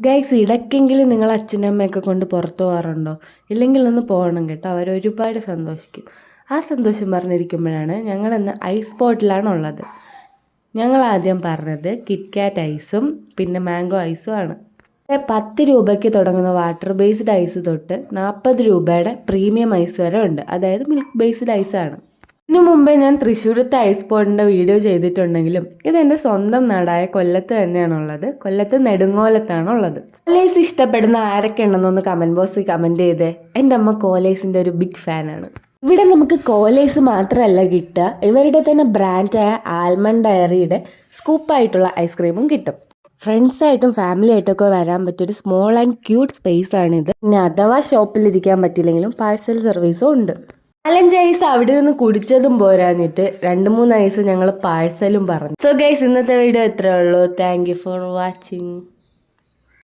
Guys ഇടയ്ക്കെങ്കിലും നിങ്ങൾ അച്ഛനും അമ്മയൊക്കെ കൊണ്ട് പുറത്തു പോകാറുണ്ടോ? ഇല്ലെങ്കിൽ ഒന്ന് പോകണം കേട്ടോ. അവർ ഒരുപാട് സന്തോഷിക്കും. ആ സന്തോഷം പറഞ്ഞിരിക്കുമ്പോഴാണ് ഞങ്ങളിന്ന് ഐസ് ബോട്ടിലാണ് ഉള്ളത്. ഞങ്ങൾ ആദ്യം പറഞ്ഞത് കിറ്റ്കാറ്റ് ഐസും പിന്നെ മാംഗോ ഐസും ആണ്. പത്ത് രൂപയ്ക്ക് തുടങ്ങുന്ന വാട്ടർ ബേസ്ഡ് ഐസ് തൊട്ട് നാൽപ്പത് രൂപയുടെ പ്രീമിയം ഐസ് വരെ ഉണ്ട്. അതായത് മിൽക്ക് ബേസ്ഡ് ഐസാണ് ഇതിനു മുമ്പേ ഞാൻ തൃശ്ശൂരത്തെ ഐസ് പോഡിന്റെ വീഡിയോ ചെയ്തിട്ടുണ്ടെങ്കിലും ഇതെന്റെ സ്വന്തം നാടായ കൊല്ലത്ത് തന്നെയാണുള്ളത്. കൊല്ലത്ത് നെടുങ്ങോലത്താണുള്ളത്. കോലേസ് ഇഷ്ടപ്പെടുന്ന ആരൊക്കെ ഉണ്ടെന്നൊന്ന് കമന്റ് ബോക്സിൽ കമന്റ് ചെയ്തേ. എന്റെ അമ്മ കോലേസിന്റെ ഒരു ബിഗ് ഫാനാണ് ഇവിടെ നമുക്ക് കോലേസ് മാത്രമല്ല കിട്ടുക. ഇവരുടെ തന്നെ ബ്രാൻഡായ ആൽമണ്ട് ഡയറിയുടെ സ്കൂപ്പായിട്ടുള്ള ഐസ്ക്രീമും കിട്ടും. ഫ്രണ്ട്സായിട്ടും ഫാമിലി ആയിട്ടൊക്കെ വരാൻ പറ്റിയൊരു സ്മോൾ ആൻഡ് ക്യൂട്ട് സ്പേസ് ആണിത്. പിന്നെ അഥവാ ഷോപ്പിലിരിക്കാൻ പറ്റില്ലെങ്കിലും പാഴ്സൽ സർവീസും ഉണ്ട്. നാലഞ്ച് ഐസ് അവിടെ നിന്ന് കുടിച്ചതും പോരാഞ്ഞിട്ട് രണ്ട് മൂന്ന് ഐസ് ഞങ്ങൾ പാഴ്സലും പറഞ്ഞു. സോ ഗൈസ് ഇന്നത്തെ വീഡിയോ ഇത്രേ ഉള്ളൂ. Thank for watching